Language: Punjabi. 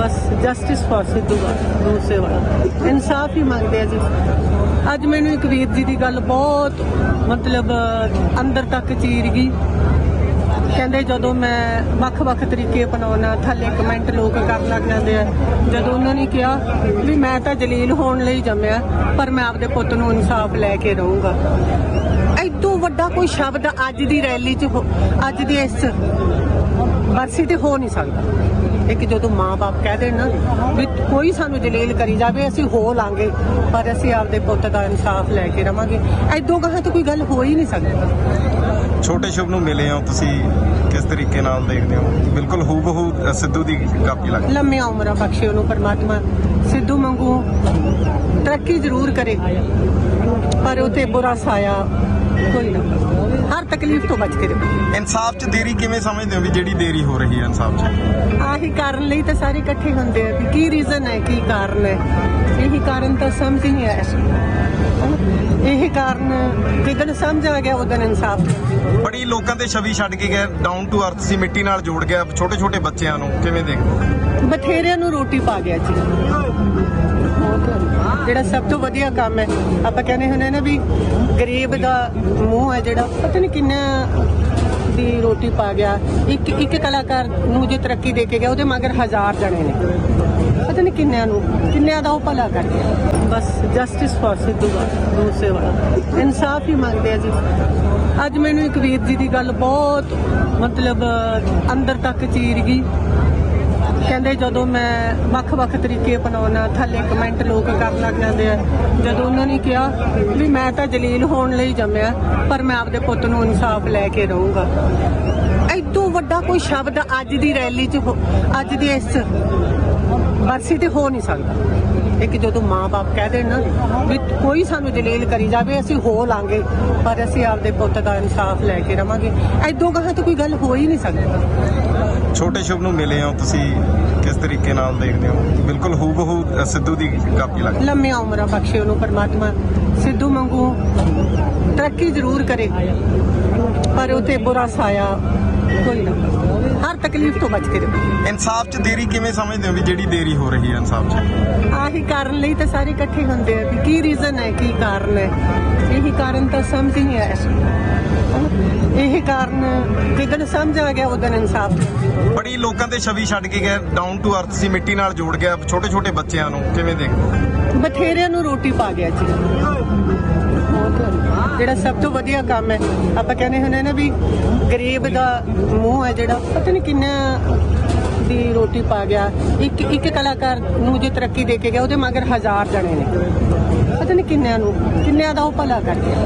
ਬਸ ਜਸਟਿਸ ਫॉर ਸਿੱਧੂ ਦੂਸਰੇ ਵਾਲਾ। ਇਨਸਾਫ ਹੀ ਮੰਗਦੇ ਆ ਜੀ। ਅੱਜ ਮੈਨੂੰ ਇੱਕ ਵੀਰ ਜੀ ਦੀ ਗੱਲ ਬਹੁਤ, ਮਤਲਬ, ਅੰਦਰ ਤੱਕ ਚੀਰ ਗਈ। ਕਹਿੰਦੇ ਜਦੋਂ ਮੈਂ ਵੱਖ-ਵੱਖ ਤਰੀਕੇ ਅਪਣਾਉਣਾ, ਥੱਲੇ ਕਮੈਂਟ ਲੋਕ ਕਰਨ ਲੱਗ ਜਾਂਦੇ ਆ। ਜਦੋਂ ਉਹਨਾਂ ਨੇ ਕਿਹਾ ਵੀ ਮੈਂ ਤਾਂ ਜਲੀਲ ਹੋਣ ਲਈ ਜੰਮਿਆ, ਪਰ ਮੈਂ ਆਪਦੇ ਪੁੱਤ ਨੂੰ ਇਨਸਾਫ ਲੈ ਕੇ ਰਹੂੰਗਾ। ਐਦੋਂ ਵੱਡਾ ਕੋਈ ਸ਼ਬਦ ਅੱਜ ਦੀ ਰੈਲੀ 'ਚ ਹੋ- ਅੱਜ ਦੀ ਇਸ ਬਰਸੀ ਤੇ ਹੋ ਨਹੀਂ ਸਕਦਾ। ਇੱਕ ਜਦੋਂ ਮਾਂ-ਬਾਪ ਕਹਿ ਦੇਣ ਨਾ ਵੀ ਕੋਈ ਸਾਨੂੰ ਜਲੀਲ ਕਰੀ ਜਾਵੇ ਅਸੀਂ ਹੋ ਲਾਂਗੇ ਪਰ ਅਸੀਂ ਆਪਦੇ ਪੁੱਤ ਦਾ ਇਨਸਾਫ ਲੈ ਕੇ ਰਵਾਂਗੇ। ਐਦੋਂ ਕਹਾਂ ਤਾਂ ਕੋਈ ਗੱਲ ਹੋ ਹੀ ਨਹੀਂ ਸਕਦੀ। ਛੋਟੇ ਸ਼ੁਭ ਨੂੰ ਮਿਲੇ ਹੋ ਤੁਸੀਂ ਕਿਸ ਤਰੀਕੇ ਨਾਲ ਦੇਖਦੇ ਹੋ? ਬਿਲਕੁਲ ਹੂਬਹੂ ਸਿੱਧੂ ਦੀ ਕਾਪੀ ਲੱਗਦੀ ਲੰਮੀਆਂ ਉਮਰਾਂ ਬਖਸ਼ੇ ਉਹਨੂੰ ਪਰਮਾਤਮਾ। ਸਿੱਧੂ ਮੰਗੂ ਤਰੱਕੀ ਜ਼ਰੂਰ ਕਰੇ ਪਰ ਉਤੇ ਬੁਰਾ ਸਾਇਆ ਕੋਈ ਨਾ। ਹਰ ਤਕਲੀਫ ਤੋਂ ਬਚ ਕੇ ਰਹੇ। ਇਨਸਾਫ 'ਚ ਦੇਰੀ ਕਿਵੇਂ ਸਮਝਦੇ ਹੋ ਵੀ ਜਿਹੜੀ ਦੇਰੀ ਹੋ ਰਹੀ ਹੈ ਇਨਸਾਫ 'ਚ? ਕਾਰਨ ਲਈ ਤਾਂ ਸਾਰੇ ਇਕੱਠੇ ਹੁੰਦੇ ਆ ਕੀ ਰੀਜ਼ਨ ਹੈ ਕੀ ਕਾਰਨ ਹੈ? ਇਹੀ ਕਾਰਨ ਤਾਂ ਸਮਝ ਨਹੀਂ ਆਇਆ। ਇਹੀ ਕਾਰਨ ਜਿੱਦਣ ਸਮਝ ਆ ਗਿਆ ਉਦੋਂ ਇਨਸਾਫ ਬੜੀ ਲੋਕਾਂ ਤੇ ਛਵੀ ਛੱਡ ਕੇ ਗਏ ਡਾਊਨ ਟੂ ਅਰਥ ਸੀ ਮਿੱਟੀ ਨਾਲ ਜੋੜ ਗਿਆ ਛੋਟੇ ਛੋਟੇ ਬੱਚਿਆਂ ਨੂੰ ਕਿਵੇਂ ਦੇਖਦੇ ਬਥੇਰਿਆਂ ਨੂੰ ਰੋਟੀ ਪਾ ਗਿਆ ਜੀ ਜਿਹੜਾ ਸਭ ਤੋਂ ਵਧੀਆ ਕੰਮ ਹੈ ਆਪਾਂ ਕਹਿੰਦੇ ਹੁੰਦੇ ਨਾ ਵੀ ਗਰੀਬ ਦਾ ਮੂੰਹ ਹੈ ਜਿਹੜਾ ਪਤਾ ਨਹੀਂ ਕਿੰਨਾ ਦੀ ਰੋਟੀ ਪਾ ਗਿਆ, ਇੱਕ ਇੱਕ ਕਲਾਕਾਰ ਨੂੰ ਜੇ ਤਰੱਕੀ ਦੇ ਕੇ ਗਿਆ, ਉਹਦੇ ਮਗਰ ਹਜ਼ਾਰ ਜਣੇ ਨੇ। ਪਤਾ ਨਹੀਂ ਕਿੰਨਿਆਂ ਨੂੰ, ਕਿੰਨਿਆਂ ਦਾ ਉਹ ਭਲਾ ਕਰ ਗਿਆ। ਬਸ ਜਸਟਿਸ ਫॉर ਸਿੱਧੂ ਦੂਸਰੇ ਵਾਲਾ। ਇਨਸਾਫ ਹੀ ਮੰਗਦੇ ਆ ਜੀ। ਅੱਜ ਮੈਨੂੰ ਇੱਕ ਵੀਰ ਜੀ ਦੀ ਗੱਲ ਬਹੁਤ, ਮਤਲਬ, ਅੰਦਰ ਤੱਕ ਚੀਰ ਗਈ। ਕਹਿੰਦੇ ਜਦੋਂ ਮੈਂ ਵੱਖ-ਵੱਖ ਤਰੀਕੇ ਅਪਣਾਉਣਾ, ਥੱਲੇ ਕਮੈਂਟ ਲੋਕ ਕਰਨ ਲੱਗ ਜਾਂਦੇ ਆ, ਜਦੋਂ ਉਹਨਾਂ ਨੇ ਕਿਹਾ ਵੀ ਮੈਂ ਤਾਂ ਜਲੀਲ ਹੋਣ ਲਈ ਜੰਮਿਆ, ਪਰ ਮੈਂ ਆਪਦੇ ਪੁੱਤ ਨੂੰ ਇਨਸਾਫ ਲੈ ਕੇ ਰਹੂੰਗਾ। ਐਦੋਂ ਵੱਡਾ ਕੋਈ ਸ਼ਬਦ ਅੱਜ ਦੀ ਰੈਲੀ 'ਚ ਹੋ- ਅੱਜ ਦੀ ਇਸ ਬਰਸੀ ਤੇ ਹੋ ਨਹੀਂ ਸਕਦਾ। ਇੱਕ ਜਦੋਂ ਮਾਂ-ਬਾਪ ਕਹਿ ਦੇਣ ਨਾ ਵੀ ਕੋਈ ਸਾਨੂੰ ਜਲੀਲ ਕਰੀ ਜਾਵੇ ਅਸੀਂ ਹੋ ਲਾਂਗੇ ਪਰ ਅਸੀਂ ਆਪਦੇ ਪੁੱਤ ਦਾ ਇਨਸਾਫ ਲੈ ਕੇ ਰਵਾਂਗੇ। ਐਦੋਂ ਕਹਾਂ ਤਾਂ ਕੋਈ ਗੱਲ ਹੋ ਹੀ ਨਹੀਂ ਸਕਦੀ। ਛੋਟੇ ਸ਼ੁਭ ਨੂੰ ਮਿਲੇ ਹੋ ਤੁਸੀਂ ਕਿਸ ਤਰੀਕੇ ਨਾਲ ਦੇਖਦੇ ਹੋ? ਬਿਲਕੁਲ ਹੂਬਹੂ ਅ, ਸਿੱਧੂ ਦੀ ਕਾਪੀ ਲੱਗਦੀ ਲੰਮੀਆਂ ਉਮਰਾਂ ਬਖਸ਼ੇ ਉਹਨੂੰ ਪਰਮਾਤਮਾ। ਸਿੱਧੂ ਮੰਗੂ ਤਰੱਕੀ ਜ਼ਰੂਰ ਕਰੇ। ਪਰ ਉਤੇ ਬੁਰਾ ਸਾਇਆ ਕੋਈ ਨਾ। ਤਕਲੀਫ ਤੋਂ ਬਚ ਕੇ ਰਹੇ। ਇਨਸਾਫ 'ਚ ਦੇਰੀ ਕਿਵੇਂ ਸਮਝਦੇ ਹੋ ਵੀ ਜਿਹੜੀ ਦੇਰੀ ਹੋ ਰਹੀ ਹੈ ਇਨਸਾਫ 'ਚ? ਆਹੀ ਕਾਰਨ ਲਈ ਤਾਂ ਸਾਰੇ ਇਕੱਠੇ ਹੁੰਦੇ ਆ ਵੀ ਕੀ ਰੀਜ਼ਨ ਹੈ ਕੀ ਕਾਰਨ ਹੈ। ਇਹੀ ਕਾਰਨ ਤਾਂ ਸਮਝ ਨਹੀਂ ਆਇਆ। ਇਹੀ ਕਾਰਨ ਜਿੱਦਣ ਸਮਝ ਆ ਗਿਆ ਉਦੋਂ ਇਨਸਾਫ ਬੜੀ ਲੋਕਾਂ ਤੇ ਛਵੀ ਛੱਡ ਕੇ ਗਏ ਡਾਊਨ ਟੂ ਅਰਥ ਸੀ ਮਿੱਟੀ ਨਾਲ ਜੋੜ ਗਿਆ ਛੋਟੇ ਛੋਟੇ ਬੱਚਿਆਂ ਨੂੰ ਕਿਵੇਂ ਦੇਖਦੇ ਬਥੇਰਿਆਂ ਨੂੰ ਰੋਟੀ ਪਾ ਗਿਆ ਜੀ। ਜਿਹੜਾ ਸਭ ਤੋਂ ਵਧੀਆ ਕੰਮ ਹੈ ਆਪਾਂ ਕਹਿੰਦੇ ਹੁੰਦੇ ਨਾ ਵੀ ਗਰੀਬ ਦਾ ਮੂੰਹ ਹੈ ਜਿਹੜਾ ਪਤਾ ਨਹੀਂ ਕਿੰਨਾ ਦੀ ਰੋਟੀ ਪਾ ਗਿਆ। ਇੱਕ ਇੱਕ ਕਲਾਕਾਰ ਨੂੰ ਜੇ ਤਰੱਕੀ ਦੇ ਕੇ ਗਿਆ ਉਹਦੇ ਮਗਰ ਹਜ਼ਾਰ ਜਣੇ ਨੇ। ਪਤਾ ਨਹੀਂ ਕਿੰਨਿਆਂ ਨੂੰ ਕਿੰਨਿਆਂ ਦਾ ਉਹ ਭਲਾ ਕਰ ਗਿਆ।